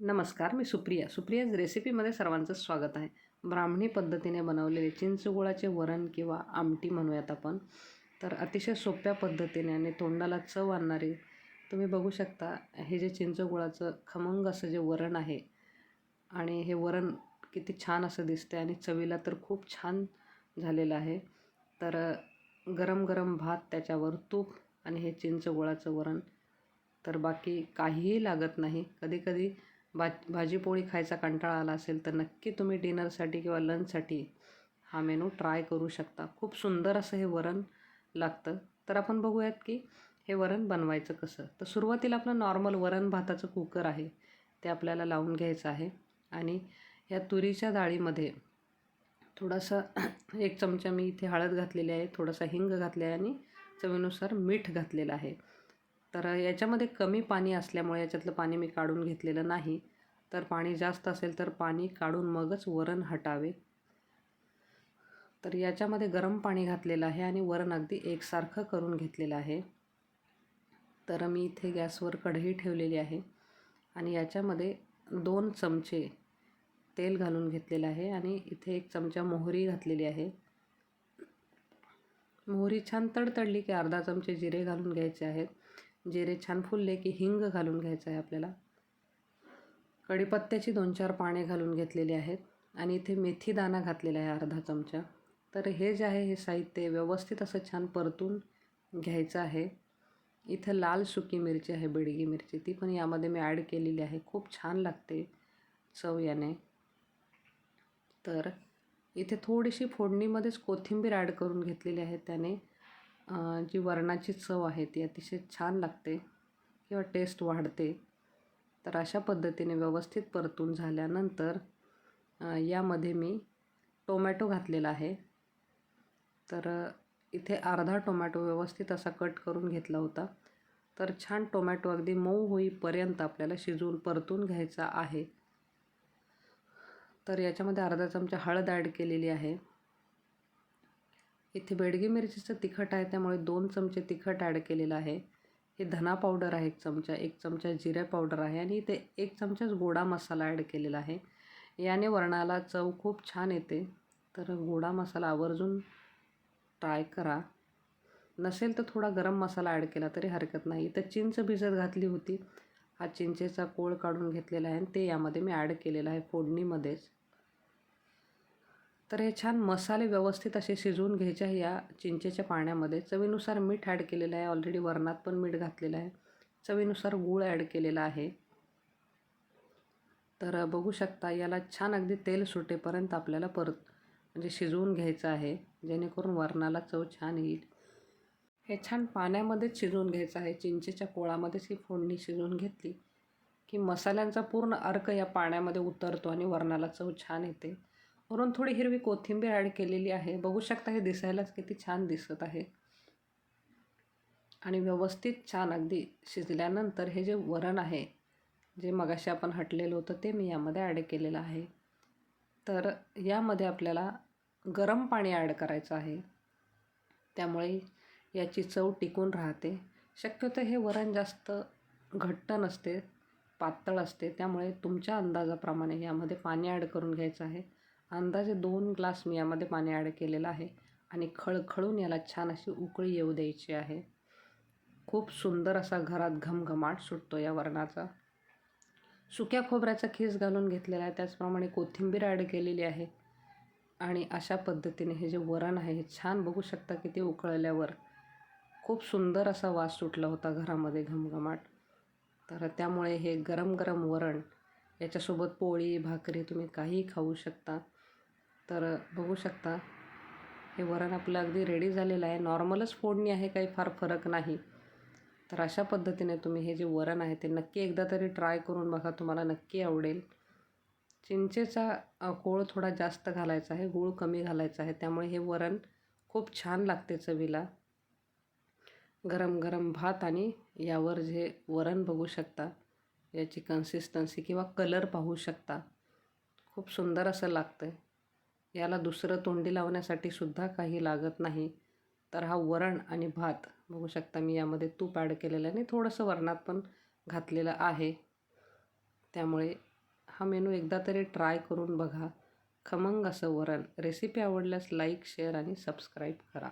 नमस्कार मी सुप्रिया. सुप्रियाज रेसिपीमध्ये सर्वांचं स्वागत आहे. ब्राह्मणी पद्धतीने बनवलेले चिंचगुळाचे वरण किंवा आमटी म्हणूयात आपण. तर अतिशय सोप्या पद्धतीने आणि तोंडाला चव आणणारी तुम्ही बघू शकता हे जे चिंचगुळाचं खमंग असं जे वरण आहे आणि हे वरण किती छान असं दिसते आणि चवीला तर खूप छान झालेलं आहे. तर गरम गरम भात त्याच्यावर तूप आणि हे चिंचगुळाचं वरण. तर बाकी काहीही लागत नाही. कधीकधी भा भाजीपोळी खायचा कंटाळा आला असेल तर नक्की तुम्ही डिनरसाठी किंवा लंचसाठी हा मेनू ट्राय करू शकता. खूप सुंदर असं हे वरण लागतं. तर आपण बघूयात की हे वरण बनवायचं कसं? तर सुरुवातीला आपलं नॉर्मल वरण भाताचं कुकर आहे. ते आपल्याला लावून घ्यायचं आहे. आणि या तुरीच्या डाळीमध्ये थोडासा एक चमचा मी इथे हळद घातलेली आहे थोडासा हिंग घातले आहे आणि चवीनुसार मीठ घातलेलं आहे. तर याच्यामध्ये कमी पाणी असल्यामुळे याच्यातलं पाणी मी काढून घेतलेलं नाही. तर पाणी जास्त असेल तर पाणी काढून मगच वरण हटावे. तर याच्यामध्ये गरम पाणी घातलेलं आहे आणि वरण अगदी एकसारखं करून घेतलेलं आहे. तर मी इथे गॅसवर कढई ठेवलेली आहे आणि याच्यामध्ये दोन चमचे तेल घालून घेतलेलं आहे आणि इथे एक चमचा मोहरी घातलेली आहे. मोहरी छान तडतडली की अर्धा चमचे जिरे घालून घ्यायचे आहेत. जिरे छान फुलले की हिंग घालून घ्यायचं आहे आपल्याला. कढीपत्त्याची दोन चार पाने घालून घेतलेली आहेत आणि इथे मेथी दाणा घातलेला आहे अर्धा चमचा. तर हे जे आहे हे साहित्य व्यवस्थित असं छान परतून घ्यायचं आहे. इथं लाल सुकी मिरची आहे बेडगी मिरची. ती पण यामध्ये मी ॲड केलेली आहे. खूप छान लागते चव याने. तर इथे थोडीशी फोडणीमध्येच कोथिंबीर ॲड करून घेतलेली आहे त्याने. जी वरणाची चव आहे ती अतिशय छान लागते किंवा टेस्ट वाढते. तर अशा पद्धतीने व्यवस्थित परतून झाल्यानंतर यामध्ये मी टोमॅटो घातलेला आहे. तर इथे अर्धा टोमॅटो व्यवस्थित असा कट करून घेतला होता. तर छान टोमॅटो अगदी मऊ होईपर्यंत आपल्याला शिजवून परतून घ्यायचा आहे. तर याच्यामध्ये अर्धा चमचा हळद ॲड केलेली आहे. इथे बेडगी मिरचीचं तिखट आहे त्यामुळे दोन चमचे तिखट ॲड केलेलं आहे. हे धना पावडर आहे एक चमचा एक चमचा जिरे पावडर आहे आणि इथे एक चमचाच गोडा मसाला ॲड केलेला आहे. याने वरणाला चव खूप छान येते. तर गोडा मसाला आवर्जून ट्राय करा. नसेल तर थोडा गरम मसाला ॲड केला तरी हरकत नाही. इथं चिंच भिजत घातली होती. हा चिंचेचा कोळ काढून घेतलेला आहे आणि ते यामध्ये मी ॲड केलेलं आहे फोडणीमध्येच. तर हे छान मसाले व्यवस्थित असे शिजवून घ्यायचे आहे या चिंचेच्या पाण्यामध्ये. चवीनुसार मीठ ॲड केलेलं आहे. ऑलरेडी वरणात पण मीठ घातलेलं आहे. चवीनुसार गूळ ॲड केलेला आहे. तर बघू शकता याला छान अगदी तेल सुटेपर्यंत आपल्याला परत म्हणजे शिजवून घ्यायचं आहे. जेणेकरून वरणाला चव छान येईल. हे छान पाण्यामध्येच शिजवून घ्यायचं आहे. चिंचेच्या कोळामध्येच ही फोडणी शिजवून घेतली की मसाल्यांचा पूर्ण अर्क या पाण्यामध्ये उतरतो आणि वरणाला चव छान येते. वरून थोडी हिरवी कोथिंबीर ॲड केलेली आहे. बघू शकता हे दिसायलाच किती छान दिसत आहे. आणि व्यवस्थित छान अगदी शिजल्यानंतर हे जे वरण आहे जे मगाशी आपण हटलेलं होतं ते मी यामध्ये ॲड केलेलं आहे. तर यामध्ये आपल्याला गरम पाणी ॲड करायचं आहे. त्यामुळे याची चव टिकून राहते. शक्यतो हे वरण जास्त घट्ट नसते पातळ असते. त्यामुळे तुमच्या अंदाजाप्रमाणे यामध्ये पाणी ॲड करून घ्यायचं आहे. अंदाजे दोन ग्लास मी यामध्ये पाणी ॲड केलेलं आहे आणि खळखळून याला छान अशी उकळी येऊ द्यायची आहे. खूप सुंदर असा घरात घमघमाट सुटतो या वरणाचा. सुक्या खोबऱ्याचा खीस घालून घेतलेला आहे. त्याचप्रमाणे कोथिंबीर ॲड केलेली आहे. आणि अशा पद्धतीने हे जे वरण आहे हे छान बघू शकता की ते उकळल्यावर खूप सुंदर असा वास सुटला होता घरामध्ये घमघमाट. तर त्यामुळे हे गरम गरम वरण याच्यासोबत पोळी भाकरी तुम्ही काहीही खाऊ शकता. तर बघू शकता. हे वरण आपलं अगदी रेडी झालेलं आहे. नॉर्मलच फोडणी आहे काही फार फरक नाही. तर अशा पद्धतीने तुम्ही हे जे वरण आहे ते नक्की एकदा तरी ट्राय करून बघा. तुम्हाला नक्की आवडेल. चिंचेचा कोळ थोडा जास्त घालायचा आहे. गूळ कमी घालायचा आहे. त्यामुळे हे वरण खूप छान लागते चवीला. गरम गरम भात आणि यावर जे वरण बघू शकता. याची कन्सिस्टन्सी किंवा कलर पाहू शकता. खूप सुंदर असं लागतं आहे याला दुसरं तोंडी लावण्यासाठी सुद्धा काही लागत नाही. तर हा वरण आणि भात बघू शकता मी यामध्ये तूप ॲड केलेलं आहे आणि थोडंसं वरणात पण घातलेलं आहे. त्यामुळे हा मेनू एकदा तरी ट्राय करून बघा. खमंग असं वरण. रेसिपी आवडल्यास लाईक शेअर आणि सबस्क्राईब करा.